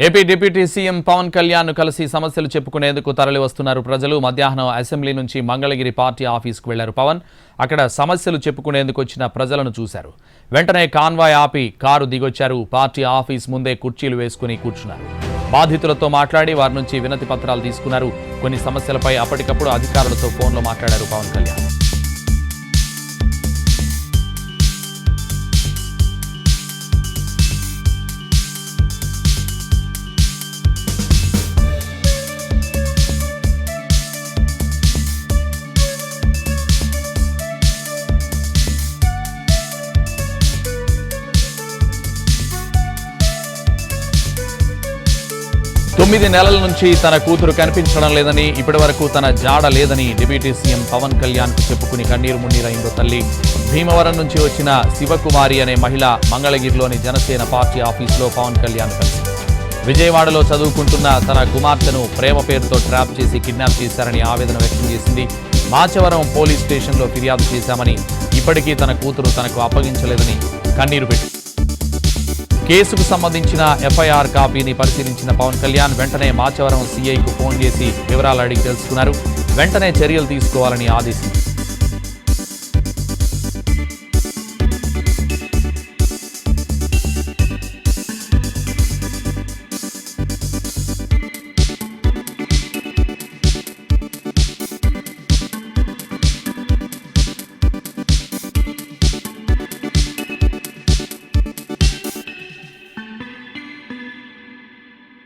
AP deputy CM Pawan Kalyan కలిసి సమస్యలు చెప్పుకునేందుకు తరలి వస్తున్నారు ప్రజలు. మధ్యాహ్నం అసెంబ్లీ నుంచి మంగళగిరి పార్టీ ఆఫీస్కు వెళ్ళారు పవన్. అక్కడ సమస్యలు చెప్పుకునేందుకు వచ్చిన ప్రజలను చూశారు. వెంటనే కాన్వాయ్ ఆపి కారు దిగొచ్చారు. పార్టీ ఆఫీస్ ముందే కుర్చీలు వేసుకుని కూర్చున్నారు. బాధితులతో మాట్లాడి వారి నుంచి వినతి పత్రాలు తీసుకున్నారు. కొన్ని సమస్యలపై అప్పటికప్పుడు అధికారులతో ఫోన్లో మాట్లాడారు పవన్ కళ్యాణ్. తొమ్మిది నెలల నుంచి తన కూతురు కనిపించడం లేదని ఇప్పటి వరకు తన జాడ లేదని డిప్యూటీ సీఎం పవన్ కళ్యాణ్ చెప్పుకుని కన్నీరు మున్నీరైందో తల్లి. భీమవరం నుంచి వచ్చిన శివకుమారి అనే మహిళ మంగళగిరిలోని జనసేన పార్టీ ఆఫీసులో పవన్ కళ్యాణ్ కలిసి విజయవాడలో చదువుకుంటున్న తన కుమార్తెను ప్రేమ పేరుతో ట్రాప్ చేసి కిడ్నాప్ చేశారని ఆవేదన వ్యక్తం చేసింది. మాచవరం పోలీస్ స్టేషన్లో ఫిర్యాదు చేశామని ఇప్పటికీ తన కూతురు తనకు అప్పగించలేదని కన్నీరు పెట్టి కేసుకు సంబంధించిన ఎఫ్ఐఆర్ కాపీని పరిశీలించిన పవన్ కళ్యాణ్ వెంటనే మాచవరం సీఐకు ఫోన్ చేసి వివరాలు అడిగి తెలుసుకున్నారు. వెంటనే చర్యలు తీసుకోవాలని ఆదేశించారు